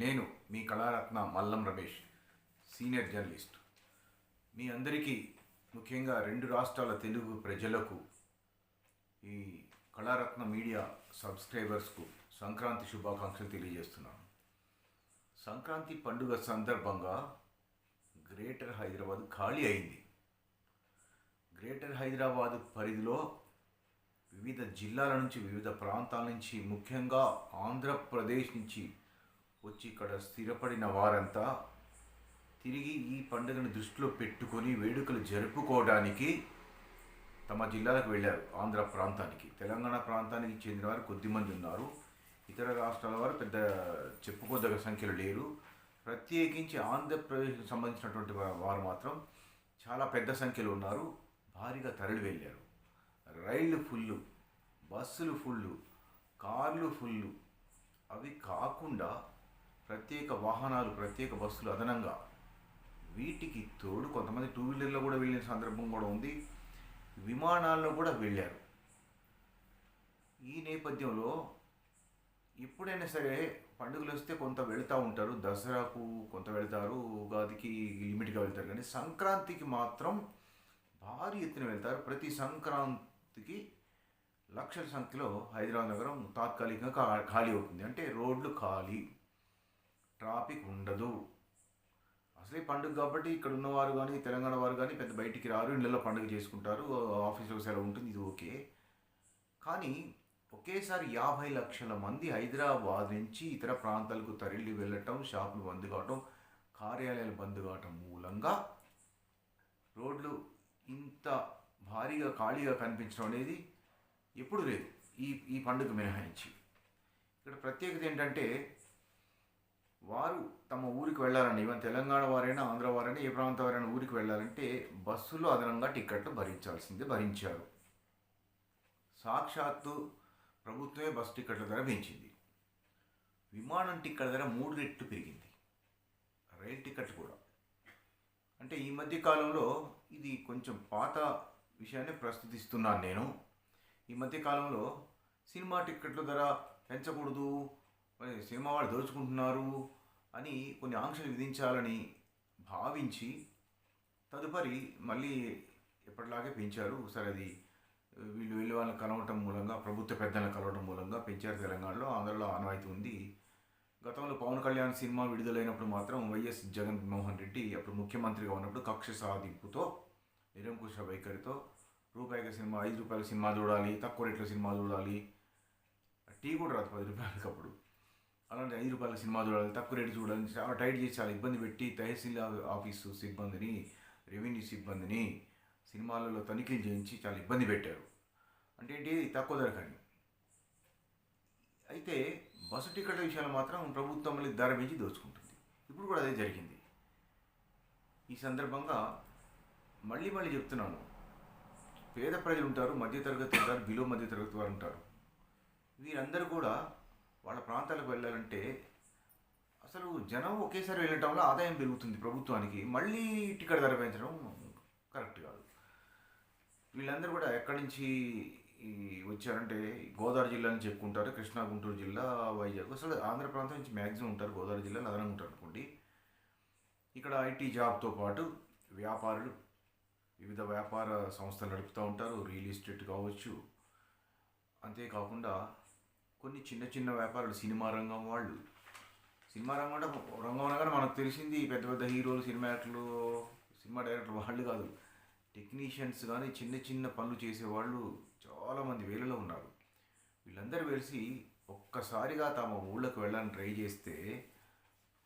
నేను మీ Kalaratna Mallam Ramesh senior journalist. మీ అందరికీ ముఖ్యంగా రెండు రాష్ట్రాల తెలుగు ప్రజలకు ఈ కళారత్న మీడియా సబ్స్క్రైబర్స్కు సంక్రాంతి శుభాకాంక్షలు తెలియజేస్తున్నాను. సంక్రాంతి పండుగ సందర్భంగా గ్రేటర్ హైదరాబాద్ ఖాళీ అయింది. గ్రేటర్ హైదరాబాద్ పరిధిలో వివిధ జిల్లాల నుంచి వివిధ ప్రాంతాల నుంచి ముఖ్యంగా ఆంధ్రప్రదేశ్ నుంచి వచ్చి ఇక్కడ స్థిరపడిన వారంతా తిరిగి ఈ పండుగను దృష్టిలో పెట్టుకొని వేడుకలు జరుపుకోవడానికి తమ జిల్లాలకు వెళ్ళారు ఆంధ్ర ప్రాంతానికి. తెలంగాణ ప్రాంతానికి చెందిన వారు కొద్దిమంది ఉన్నారు. ఇతర రాష్ట్రాల వారు పెద్ద చెప్పుకోదగ్గ సంఖ్యలో లేరు. ప్రత్యేకించి ఆంధ్రప్రదేశ్కి సంబంధించినటువంటి వారు మాత్రం చాలా పెద్ద సంఖ్యలో ఉన్నారు. భారీగా తరలి వెళ్ళారు. రైళ్ళు ఫుల్లు బస్సులు ఫుల్లు కార్లు ఫుల్లు. అవి కాకుండా ప్రత్యేక వాహనాలు ప్రత్యేక బస్సులు అదనంగా వీటికి తోడు కొంతమంది టూ వీలర్లో కూడా వెళ్ళిన సందర్భం కూడా ఉంది. విమానాల్లో కూడా వెళ్ళారు. ఈ నేపథ్యంలో ఎప్పుడైనా సరే పండుగలు వస్తే కొంత వెళ్తూ ఉంటారు. దసరాకు కొంత వెళ్తారు. ఉగాదికి లిమిట్గా వెళ్తారు. కానీ సంక్రాంతికి మాత్రం భారీ ఎత్తున వెళ్తారు. ప్రతి సంక్రాంతికి లక్షల సంఖ్యలో హైదరాబాద్ నగరం తాత్కాలికంగా ఖాళీ అవుతుంది. అంటే రోడ్లు ఖాళీ. ట్రాఫిక్ ఉండదు. అసలే పండుగ కాబట్టి ఇక్కడ ఉన్నవారు కానీ తెలంగాణ వారు కానీ పెద్ద బయటికి రారు ఇళ్ళలో పండుగ చేసుకుంటారు ఆఫీస్లో సెలవు ఉంటుంది ఇది ఓకే. కానీ ఒకేసారి యాభై లక్షల మంది హైదరాబాద్ నుంచి ఇతర ప్రాంతాలకు తరలి వెళ్ళటం షాపులు బంద్ కావటం కార్యాలయాలు బంద్ కావటం మూలంగా రోడ్లు ఇంత భారీగా ఖాళీగా కనిపించడం అనేది ఎప్పుడు లేదు. ఈ ఈ పండుగ మినహాయించి. ఇక్కడ ప్రత్యేకత ఏంటంటే తమ ఊరికి వెళ్ళాలని ఈవెన్ తెలంగాణ వారైనా ఆంధ్ర వారైనా ఏ ప్రాంతం వారైనా ఊరికి వెళ్ళాలంటే బస్సులో అదనంగా టికెట్లు భరించాల్సిందే భరించారు. సాక్షాత్తు ప్రభుత్వమే బస్ టికెట్ల ధర పెంచింది. విమానం టికెట్ ధర మూడు రెట్లు పెరిగింది. రైలు టికెట్లు కూడా. అంటే ఈ మధ్య కాలంలో ఇది కొంచెం పాత విషయాన్ని ప్రస్తుతిస్తున్నాను నేను. ఈ మధ్య కాలంలో సినిమా టిక్కెట్ల ధర పెంచకూడదు మరి సినిమా వాళ్ళు దోచుకుంటున్నారు అని కొన్ని ఆంక్షలు విధించాలని భావించి తదుపరి మళ్ళీ ఎప్పటిలాగే పెంచారు. సరే అది వీళ్ళు వెళ్ళి వాళ్ళని కలవటం మూలంగా ప్రభుత్వ పెద్దలను కలవటం మూలంగా పెంచారు తెలంగాణలో. ఆంధ్రలో ఆనవాయితీ ఉంది. గతంలో పవన్ కళ్యాణ్ సినిమా విడుదలైనప్పుడు మాత్రం వైఎస్ జగన్మోహన్ రెడ్డి అప్పుడు ముఖ్యమంత్రిగా ఉన్నప్పుడు కక్ష సాధింపుతో నిరంకుశ వైఖరితో రూపాయికి సినిమా ఐదు రూపాయల సినిమా చూడాలి తక్కువ రేట్లో సినిమా చూడాలి. టీ కూడా రాదు పది రూపాయలకి అప్పుడు. అలాంటి ఐదు రూపాయల సినిమా చూడాలి తక్కువ రేటు చూడాలి చాలా టైట్ చేసి చాలా ఇబ్బంది పెట్టి తహసీల్ ఆఫీసు సిబ్బందిని రెవెన్యూ సిబ్బందిని సినిమాలలో తనిఖీలు చేయించి చాలా ఇబ్బంది పెట్టారు. అంటే ఏంటి? తక్కువ ధర కానీ. అయితే బస్సు టికెట్ల విషయాలు మాత్రం ప్రభుత్వం మళ్ళీ ధర పెంచి దోచుకుంటుంది. ఇప్పుడు కూడా అదే జరిగింది. ఈ సందర్భంగా మళ్ళీ మళ్ళీ చెప్తున్నాను. పేద ప్రజలు ఉంటారు మధ్యతరగతి ఉంటారు బిలో మధ్యతరగతి వారు ఉంటారు. వీరందరూ కూడా వాళ్ళ ప్రాంతాలకు వెళ్ళాలంటే అసలు జనం ఒకేసారి వెళ్ళటం వల్ల ఆదాయం పెరుగుతుంది ప్రభుత్వానికి. మళ్ళీ టికెట్ ధర పెంచడం కరెక్ట్ కాదు. వీళ్ళందరూ కూడా ఎక్కడి నుంచి వచ్చారంటే గోదావరి జిల్లా నుంచి చెప్పుకుంటారు కృష్ణా గుంటూరు జిల్లా వైజాగ్. అసలు ఆంధ్ర ప్రాంతం నుంచి మ్యాక్సిమం ఉంటారు గోదావరి జిల్లా అదనంగా ఉంటారు అనుకోండి. ఇక్కడ ఐటీ జాబ్తో పాటు వ్యాపారులు వివిధ వ్యాపార సంస్థలు నడుపుతూ ఉంటారు. రియల్ ఎస్టేట్ కావచ్చు. అంతేకాకుండా కొన్ని చిన్న చిన్న వ్యాపారాలు సినిమా రంగం వాళ్ళు. సినిమా రంగం అంటే రంగం అనగానే మనకు తెలిసింది పెద్ద పెద్ద హీరోలు సినిమా యాక్టర్లు సినిమా డైరెక్టర్ వాళ్ళు కాదు. టెక్నీషియన్స్ కానీ చిన్న చిన్న పనులు చేసేవాళ్ళు చాలామంది వేలలో ఉన్నారు. వీళ్ళందరూ కలిసి ఒక్కసారిగా తమ ఊళ్ళకి వెళ్ళాలని ట్రై చేస్తే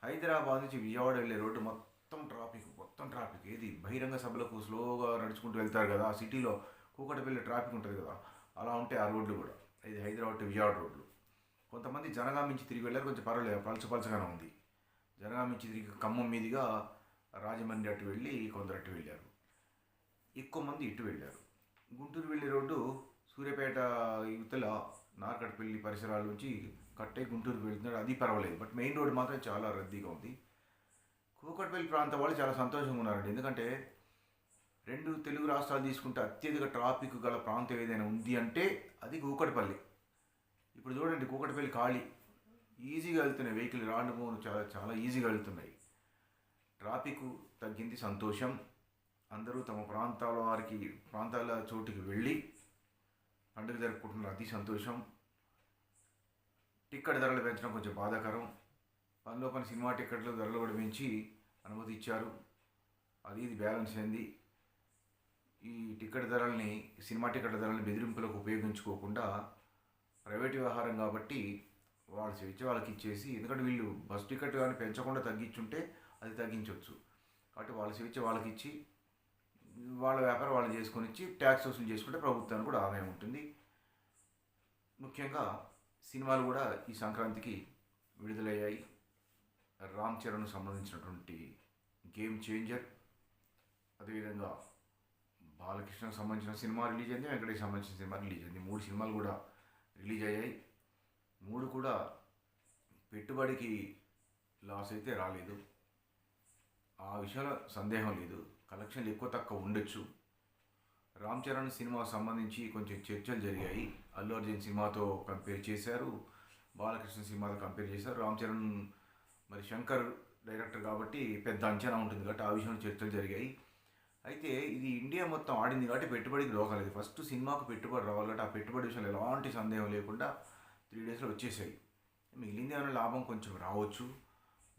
హైదరాబాద్ నుంచి విజయవాడ వెళ్ళే రోడ్డు మొత్తం ట్రాఫిక్ మొత్తం ట్రాఫిక్. ఏది? బహిరంగ సభలకు స్లోగా నడుచుకుంటూ వెళ్తారు కదా ఆ సిటీలో కూకటపల్లి ట్రాఫిక్ ఉంటుంది కదా అలా ఉంటాయి ఆ రోడ్లు కూడా. ఇది హైదరాబాద్ టు విజయవాడ రోడ్లు. కొంతమంది జనగాం నుంచి తిరిగి వెళ్ళారు కొంచెం పర్వాలేదు పలచ పలచగానే ఉంది. జనగాం నుంచి తిరిగి ఖమ్మం మీదుగా రాజమండ్రి అటు వెళ్ళి కొందరు అటు వెళ్ళారు. ఎక్కువ మంది ఇటు వెళ్ళారు. గుంటూరు వెళ్ళే రోడ్డు సూర్యాపేట యువతల నార్కట్పల్లి పరిసరాల నుంచి కట్టే గుంటూరు వెళ్తున్నాడు. అది పర్వాలేదు. బట్ మెయిన్ రోడ్డు మాత్రం చాలా రద్దీగా ఉంది. కూకట్పల్లి ప్రాంతం వాళ్ళు చాలా సంతోషంగా ఉన్నారండి. ఎందుకంటే రెండు తెలుగు రాష్ట్రాలు తీసుకుంటే అత్యధిక ట్రాఫిక్ గల ప్రాంతం ఏదైనా ఉంది అంటే అది కూకటపల్లి. ఇప్పుడు చూడండి కూకటపల్లి ఖాళీ. ఈజీగా వెళ్తున్నాయి వెహికల్ రాను పోను చాలా చాలా ఈజీగా వెళ్తున్నాయి. ట్రాఫిక్ తగ్గింది సంతోషం. అందరూ తమ ప్రాంతాల వారికి ప్రాంతాల చోటుకి వెళ్ళి పండుగ జరుపుకుంటున్నారు. అతి సంతోషం. టిక్కెట్ ధరలు పెంచడం కొంచెం బాధాకరం. పనిలో పని సినిమా టిక్కెట్లు ధరలు కూడా పెంచి అనుమతి ఇచ్చారు. అది ఇది బ్యాలెన్స్ అయింది. ఈ టికెట్ ధరల్ని సినిమా టికెట్ ధరల్ని బెదిరింపులకు ఉపయోగించుకోకుండా ప్రైవేట్ వ్యవహారం కాబట్టి వాళ్ళు స్వేచ్ఛ వాళ్ళకి ఇచ్చేసి ఎందుకంటే వీళ్ళు బస్ టికెట్ కానీ పెంచకుండా తగ్గించుంటే అది తగ్గించవచ్చు కాబట్టి వాళ్ళ స్వేచ్ఛ వాళ్ళకి ఇచ్చి వాళ్ళ వ్యాపారం వాళ్ళు చేసుకొని ఇచ్చి ట్యాక్స్ వసూలు చేసుకుంటే ప్రభుత్వానికి కూడా ఆదాయం ఉంటుంది. ముఖ్యంగా సినిమాలు కూడా ఈ సంక్రాంతికి విడుదలయ్యాయి. రామ్ చరణ్ సంబంధించినటువంటి గేమ్ చేంజర్ అదేవిధంగా బాలకృష్ణకు సంబంధించిన సినిమా రిలీజ్ అయింది వెంకటేష్ సంబంధించిన సినిమా రిలీజ్ అయింది. మూడు సినిమాలు కూడా రిలీజ్ అయ్యాయి. మూడు కూడా పెట్టుబడికి లాస్ అయితే రాలేదు. ఆ విషయంలో సందేహం లేదు. కలెక్షన్లు ఎక్కువ తక్కువ ఉండొచ్చు. రామ్ చరణ్ సినిమా సంబంధించి కొంచెం చర్చలు జరిగాయి. అల్లు అర్జున్ సినిమాతో కంపేర్ చేశారు. బాలకృష్ణ సినిమాతో కంపేర్ చేశారు. రామ్ చరణ్ మరి శంకర్ డైరెక్టర్ కాబట్టి పెద్ద అంచనా ఉంటుంది కాబట్టి ఆ విషయంలో చర్చలు జరిగాయి. అయితే ఇది ఇండియా మొత్తం ఆడింది కాబట్టి పెట్టుబడికి లోకలేదు ఫస్ట్ సినిమాకు పెట్టుబడి రావాలంటే ఆ పెట్టుబడి విషయంలో ఎలాంటి సందేహం లేకుండా త్రీ డేస్లో వచ్చేసాయి. మిగిలింది ఏమైనా లాభం కొంచెం రావచ్చు.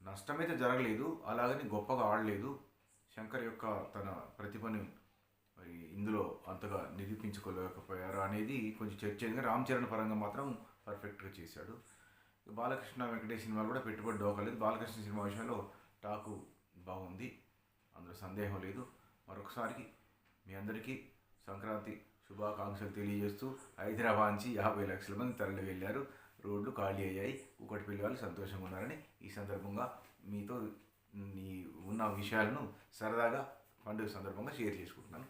నష్టమైతే జరగలేదు. అలాగని గొప్పగా ఆడలేదు. శంకర్ యొక్క తన ప్రతిభని మరి ఇందులో అంతగా నిరూపించుకోలేకపోయారు అనేది కొంచెం చర్చ రామ్ చరణ్ పరంగా మాత్రం పర్ఫెక్ట్గా చేశాడు. బాలకృష్ణ వెంకటేష్ సినిమాలు కూడా పెట్టుబడి దోకలేదు బాలకృష్ణ సినిమా విషయంలో టాకు బాగుంది. అందులో సందేహం లేదు. మరొకసారికి మీ అందరికీ సంక్రాంతి శుభాకాంక్షలు తెలియజేస్తూ హైదరాబాద్ నుంచి యాభై లక్షల మంది తరలి వెళ్ళారు. రోడ్లు ఖాళీ అయ్యాయి. ఒకటి వాళ్ళు సంతోషంగా ఉన్నారని ఈ సందర్భంగా మీతో నీ ఉన్న విషయాలను సరదాగా పండుగ సందర్భంగా షేర్ చేసుకుంటున్నాను.